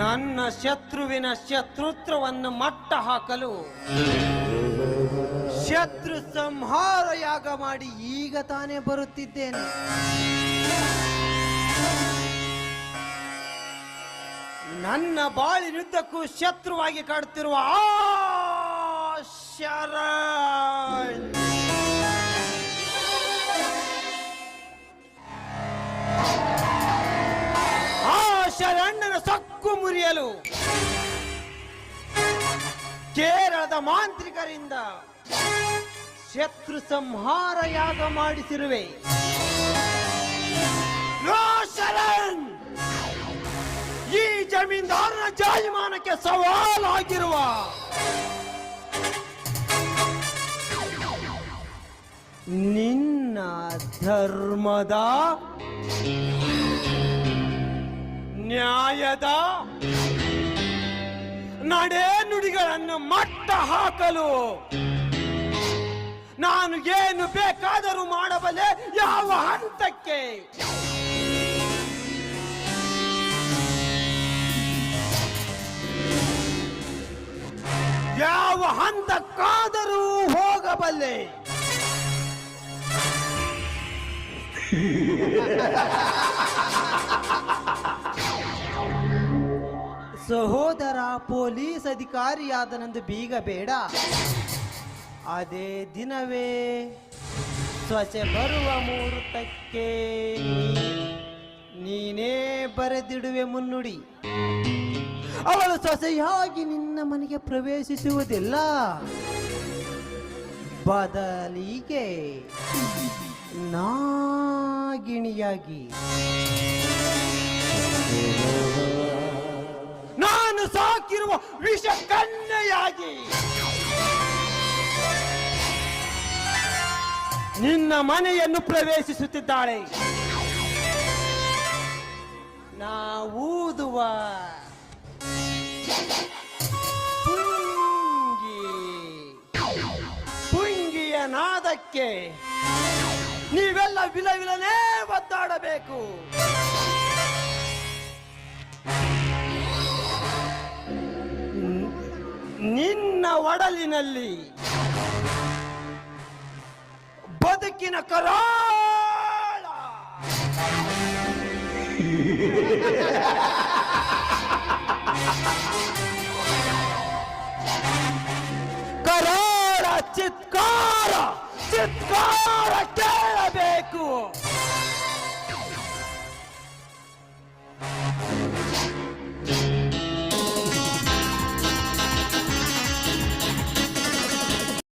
ನನ್ನ ಶತ್ರುವಿನ ಶತ್ರುತ್ವವನ್ನು ಮಟ್ಟ ಹಾಕಲು ಶತ್ರು ಸಂಹಾರ ಯಾಗ ಮಾಡಿ ಈಗ ತಾನೇ ಬರುತ್ತಿದ್ದೇನೆ. ನನ್ನ ಬಾಳಿನುದ್ದಕ್ಕೂ ಶತ್ರುವಾಗಿ ಕಾಡುತ್ತಿರುವ ಆ ಶರಣ್ ಆ ಶರಣ್ಣನ ಸಕ್ಕು ಮುರಿಯಲು ಕೇರಳದ ಮಾಂತ್ರಿಕರಿಂದ ಶತ್ರು ಸಂಹಾರ ಯಾಗ ಮಾಡಿಸಿರುವೆ! ಈ ಜಮೀನ್ದಾರನ ಜಾಯಮಾನಕ್ಕೆ ಸವಾಲಾಗಿರುವ ನಿನ್ನ ಧರ್ಮದ ನ್ಯಾಯದ ನಡೆ ನುಡಿಗಳನ್ನು ಮಟ್ಟ ಹಾಕಲು ನಾನು ಏನು ಬೇಕಾದರೂ ಮಾಡಬಲ್ಲೆ? ಯಾವ ಹಂತಕ್ಕೆ? ಯಾವ ಹಂತಕ್ಕಾದರೂ ಹೋಗಬಲ್ಲೆ? ಸಹೋದರ ಪೊಲೀಸ್ ಅಧಿಕಾರಿಯಾದನೆಂದು ಬೀಗ ಬೇಡ. ಅದೇ ದಿನವೇ ಸೊಸೆ ಬರುವ ಮುಹೂರ್ತಕ್ಕೆ ನೀನೇ ಬರೆದಿಡುವೆ ಮುನ್ನುಡಿ. ಅವಳು ಸೊಸೆಯಾಗಿ ನಿನ್ನ ಮನೆಗೆ ಪ್ರವೇಶಿಸುವುದಿಲ್ಲ. ಬದಲಿಗೆ ನಾಗಿಣಿಯಾಗಿ ನಾನು ಸಾಕಿರುವ ವಿಷ ಕನ್ಯೆಯಾಗಿ. ನಿನ್ನ ಮನೆಯನ್ನು ಪ್ರವೇಶಿಸುತ್ತಿದ್ದಾಳೆ. ನಾ ಊದುವ ಪುಂಗಿ. ಪುಂಗಿಯ ನಾದಕ್ಕೆ ನೀವೆಲ್ಲ ವಿಲ ವಿಲನೇ ಒದ್ದಾಡಬೇಕು. ನಿನ್ನ ಒಡಲಿನಲ್ಲಿ ಬದುಕಿನ ಕರಾಳ. ಕರಾಳ ಚಿತ್ಕಾರ ಚಿತ್ಕಾರ 哥